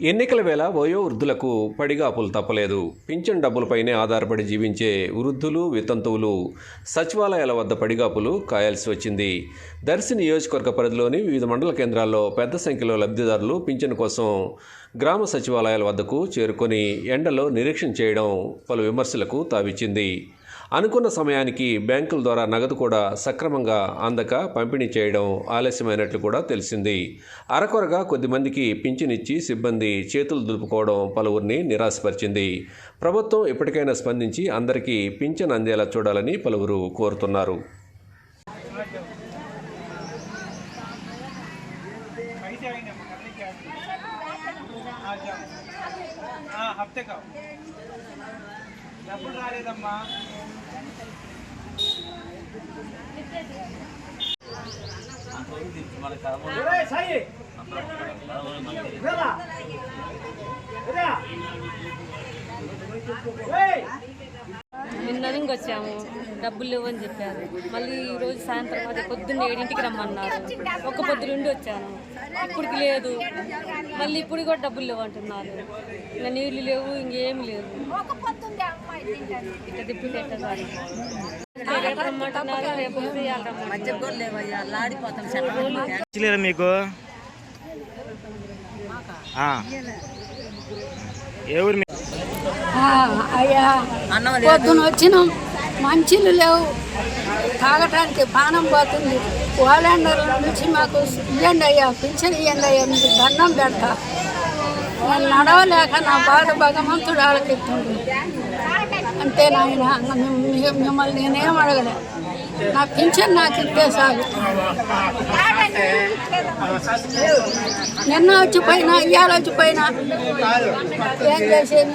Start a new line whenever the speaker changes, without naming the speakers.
ఎన్నికల వేళ వయో వృద్ధులకు పడిగాపులు తప్పలేదు. పింఛన్ డబ్బులపైనే ఆధారపడి జీవించే వృద్ధులు వితంతువులు సచివాలయాల వద్ద పడిగాపులు కాయాల్సి వచ్చింది. దర్శి నియోజకవర్గ పరిధిలోని వివిధ మండల కేంద్రాల్లో పెద్ద సంఖ్యలో లబ్ధిదారులు పింఛన్ కోసం గ్రామ సచివాలయాల వద్దకు చేరుకొని ఎండలో నిరీక్షణ చేయడం పలు విమర్శలకు తావిచ్చింది. అనుకున్న సమయానికి బ్యాంకుల ద్వారా నగదు కూడా సక్రమంగా అందక పంపిణీ చేయడం ఆలస్యమైనట్లు కూడా తెలిసింది అరకొరగా కొద్దిమందికి పింఛనిచ్చి సిబ్బంది చేతులు దులుపుకోవడం పలువురిని నిరాశపరిచింది ప్రభుత్వం ఇప్పటికైనా స్పందించి అందరికీ పింఛన్ అందేలా చూడాలని పలువురు కోరుతున్నారు
कैसे आएंगे हम करने क्या आ जाओ हाँ हफ्ते का డబ్బులు రాలేదమ్మా. సాయి.
నిన్న వచ్చాము డబ్బులు లేవని చెప్పారు. మళ్ళీ ఈ రోజు సాయంత్రం అదే పొద్దున్న ఏడింటికి రమ్మన్నారు. ఒక పొద్దు నుండి వచ్చాను. ఇప్పటికి లేదు. మళ్ళీ ఇప్పుడు కూడా డబ్బులు లేవు అంటున్నారు. ఇంకా నీళ్ళు లేవు ఇంకేం లేదు. ఇట్లా తిప్పి పెట్టారు రేపు రమ్మంటున్నారు రేపు వస్తే ఇవాళ రమ్మంటున్నారు
ఇచ్చలేరా మీకు
అయ్యా పొద్దున వచ్చినాం. మంచిలు లేవు. తాగటానికి పానం పోతుంది. వాలండర్ నుంచి మాకు ఇవ్వండి అయ్యా పింఛన్ ఇవ్వండి అయ్యా మీకు దండం పెడతా. నేను నడవలేక నా బాధ భగవంతుడు ఆలకెత్తుండు అంతే నాయన మిమ్మల్ని నేనేం అడగలే. నా పింఛన్ నాకు ఇస్తే చాలు. నిన్న వచ్చిపోయినా ఇవాళ వచ్చిపోయినా. ఏం చేసేది?